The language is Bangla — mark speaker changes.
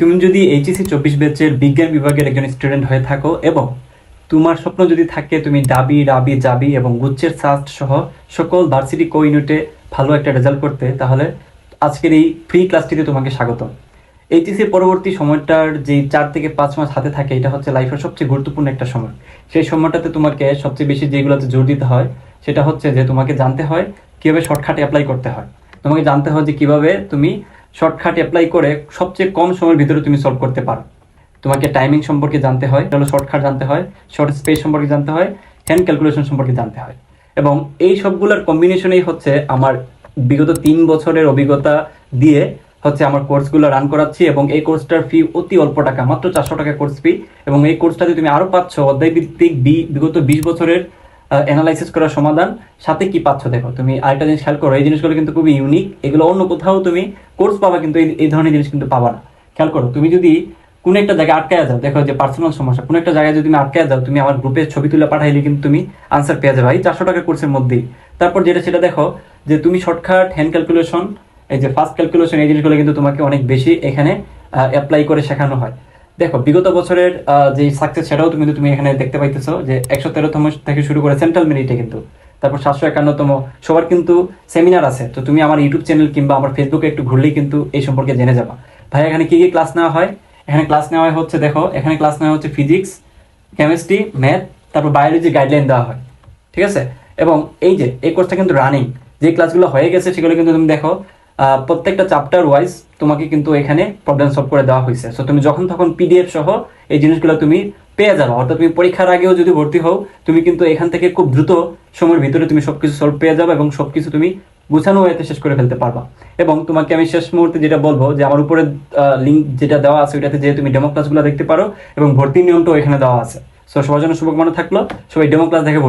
Speaker 1: তুমি যদি এইচএসসি চব্বিশ ব্যাচের বিজ্ঞান বিভাগের একজন স্টুডেন্ট হয়ে থাকো এবং তোমার স্বপ্ন যদি থাকে, তুমি ডাবি, রাবি, জাবি এবং গুচ্ছের সাস্ট সহ সকল ভার্সিটি কো ইউনিটে ভালো একটা রেজাল্ট করতে, তাহলে আজকের এই ফ্রি ক্লাসটিতে তোমাকে স্বাগত। এইচএসসির পরবর্তী সময়টার যে চার থেকে পাঁচ মাস হাতে থাকে, এটা হচ্ছে লাইফের সবচেয়ে গুরুত্বপূর্ণ একটা সময়। সেই সময়টাতে তোমাকে সবচেয়ে বেশি যেগুলোতে জোর দিতে হয়, সেটা হচ্ছে যে তোমাকে জানতে হয়, কীভাবে শর্টকাটে অ্যাপ্লাই করতে হয়। তোমাকে জানতে হয় যে কীভাবে তুমি শর্টকাট অ্যাপ্লাই করে সবচেয়ে কম সময়ের ভিতরে তুমি সলভ করতে পারো। তোমাকে টাইমিং সম্পর্কে জানতে হয়, তাহলে শর্টকাট জানতে হয় শর্ট স্পেস সম্পর্কে জানতে হয় হ্যান্ড ক্যালকুলেশন সম্পর্কে জানতে হয়। এবং এই সবগুলোর কম্বিনেশনেই হচ্ছে আমার বিগত তিন বছরের অভিজ্ঞতা দিয়ে হচ্ছে আমার কোর্সগুলো রান করাচ্ছি এবং এই কোর্সটার ফি অতি অল্প টাকা, মাত্র চারশো টাকা কোর্স ফি এবং এই কোর্সটাতে তুমি আরও পাচ্ছ অধ্যায় ভিত্তিক বিগত বিশ বছরের অ্যানালাইসিস করার সমাধান। সাথে কি পাচ্ছ দেখো, তুমি আরেকটা জিনিস খেয়াল করো, এই জিনিসগুলো কিন্তু খুবই ইউনিক এগুলো অন্য কোথাও তুমি কোর্স পাবা, কিন্তু এই- এই ধরনের জিনিস কিন্তু পাবা না। খেয়াল করো, তুমি যদি কোনো একটা জায়গায় আটকায় যাও, দেখো যে পার্সোনাল সমস্যা, কোনো একটা জায়গায় যদি তুমি আটকায় যাও, তুমি আমার গ্রুপে ছবি তুলে পাঠাইলে কিন্তু তুমি আনসার পেয়ে যাবে। এই চারশো টাকা কোর্সের মধ্যেই। তারপর যেটা, সেটা দেখো যে তুমি শর্টকাট হ্যান্ড ক্যালকুলেশন এই যে ফার্স্ট ক্যালকুলেশন এই জিনিসগুলো কিন্তু তোমাকে অনেক বেশি এখানে অ্যাপ্লাই করে শেখানো হয়। দেখো, বিগত বছরের যে সাকসেস সেটাও তুমি তুমি এখানে দেখতে পাইতেছো যে একশো তেরোতম থেকে শুরু করে সেন্ট্রাল মিনিটে কিন্তু। তারপর সাতশো একান্নতম, সবার কিন্তু সেমিনার আছে। তো তুমি আমার ইউটিউব চ্যানেল কিংবা আমার ফেসবুকে একটু ঘুরলেই কিন্তু এই সম্পর্কে জেনে যাবা। ভাই, এখানে কি কি ক্লাস নেওয়া হয়? এখানে ক্লাস নেওয়া হচ্ছে, দেখো, এখানে ক্লাস নেওয়া হচ্ছে ফিজিক্স কেমিস্ট্রি ম্যাথ তারপর বায়োলজি গাইডলাইন দেওয়া হয়। ঠিক আছে? এবং এই যে, এই কোর্সটা কিন্তু রানিং যে ক্লাসগুলো হয়ে গেছে, সেগুলো কিন্তু তুমি দেখো প্রত্যেকটা চ্যাপ্টার ওয়াইজ তোমাকে কিন্তু এখানে প্রবলেম সলভ করে দেওয়া হয়েছে। সো তুমি যখন তখন পিডিএফ সহ এই জিনিসগুলো তুমি পেয়ে যাবে। অর্থাৎ তুমি পরীক্ষার আগেও যদি ভর্তি হও, তুমি কিন্তু এখান থেকে খুব দ্রুত সময়ের ভিতরে তুমি সবকিছু সলভ পেয়ে যাবে এবং সবকিছু তুমি গুছানো ওয়েতে শেষ করে ফেলতে পারবা। এবং তোমাকে আমি শেষ মুহূর্তে যেটা বলব, যে আমার উপরে লিঙ্ক যেটা দেওয়া আছে ওইটাতে যে তুমি ডেমো ক্লাসগুলো দেখতে পারো, এবং ভর্তির নিয়মটাও এখানে দেওয়া আছে। সো সবার জন্য শুভকামনা থাকল। সবাই ডেমো ক্লাস দেখে